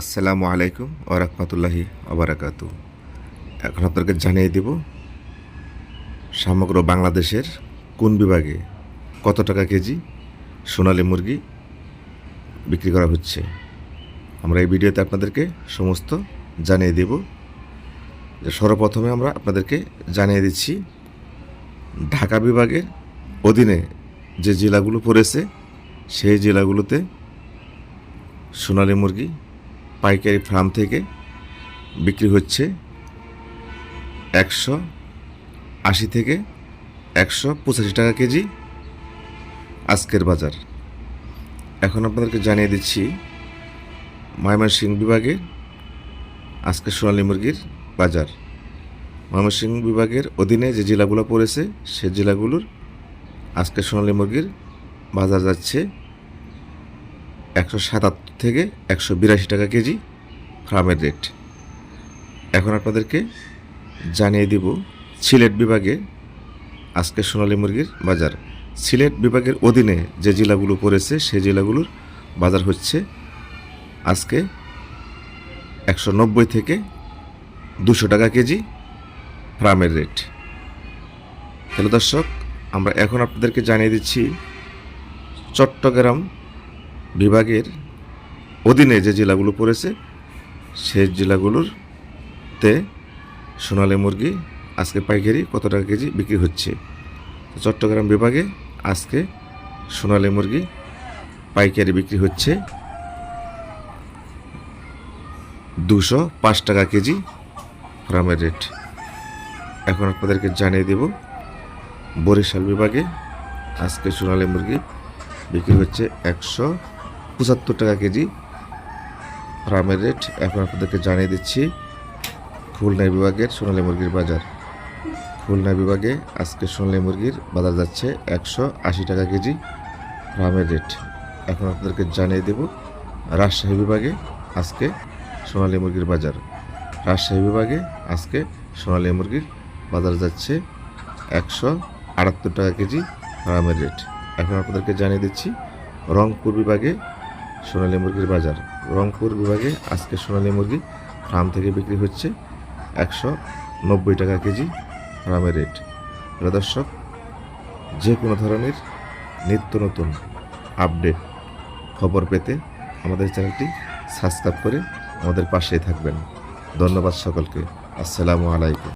আসসালামু আলাইকুম ও রহমতুল্লাহি আবরাকাতু এখন আপনাদেরকে জানিয়ে দেব, সমগ্র বাংলাদেশের কোন বিভাগে কত টাকা কেজি সোনালী মুরগি বিক্রি করা হচ্ছে। আমরা এই ভিডিওতে আপনাদেরকে সমস্ত জানিয়ে দেব। যে সর্বপ্রথমে আমরা আপনাদেরকে জানিয়ে দিচ্ছি, ঢাকা বিভাগের অধীনে যে জেলাগুলো পড়েছে, সেই জেলাগুলোতে সোনালী মুরগি পাইকারি ফার্ম থেকে বিক্রি হচ্ছে একশো আশি থেকে একশো পঁচাশি টাকা কেজি আজকের বাজার। এখন আপনাদেরকে জানিয়ে দিচ্ছি, ময়মনসিংহ বিভাগে আজকে সোনালী মুরগির বাজার। ময়মনসিংহ বিভাগের অধীনে যে জেলাগুলো পড়েছে, সে জেলাগুলোর আজকে সোনালী মুরগির বাজার যাচ্ছে একশো সাতাত্তর থেকে একশো বিরাশি টাকা কেজি ফার্মের রেট। এখন আপনাদেরকে জানিয়ে দিব সিলেট বিভাগে আজকে সোনালী মুরগির বাজার। সিলেট বিভাগের অধীনে যে জেলাগুলো পড়েছে সেই জেলাগুলোর বাজার হচ্ছে আজকে একশো নব্বই থেকে দুশো টাকা কেজি ফার্মের রেট। হ্যালো দর্শক, আমরা এখন আপনাদেরকে জানিয়ে দিচ্ছি চট্টগ্রাম বিভাগের অধীনে যে জেলাগুলো পড়েছে সেই জেলাগুলোরতে সোনালী মুরগি আজকে পাইকারি কত টাকা কেজি বিক্রি হচ্ছে? চট্টগ্রাম বিভাগে আজকে সোনালী মুরগি পাইকারি বিক্রি হচ্ছে দুশো পাঁচ টাকা কেজি ফার্মের রেট। এখন আপনাদেরকে জানিয়ে দেব, বরিশাল বিভাগে আজকে সোনালী মুরগি বিক্রি হচ্ছে একশো পঁচাত্তর টাকা কেজি ফার্মের রেট। এখন আপনাদেরকে জানিয়ে দিচ্ছি, খুলনা বিভাগের সোনালী মুরগির বাজার। খুলনা বিভাগে আজকে সোনালী মুরগির বাজার যাচ্ছে একশো আশি টাকা কেজি ফার্মের রেট। এখন আপনাদেরকে জানিয়ে দেব, রাজশাহী বিভাগে আজকে সোনালী মুরগির বাজার। রাজশাহী বিভাগে আজকে সোনালী মুরগির বাজার যাচ্ছে একশো আটাত্তর টাকা কেজি ফার্মের রেট। এখন আপনাদেরকে জানিয়ে দিচ্ছি, রংপুর বিভাগে সোনালী মুরগির বাজার। রংপুর বিভাগে আজকে সোনালী মুরগি ফার্ম থেকে বিক্রি হচ্ছে একশো নব্বই টাকা কেজি ফার্মের রেট। দর্শক, যে কোনো ধরনের নিত্য নতুন আপডেট খবর পেতে আমাদের চ্যানেলটি সাবস্ক্রাইব করে আমাদের পাশেই থাকবেন। ধন্যবাদ সকলকে। আসসালামু আলাইকুম।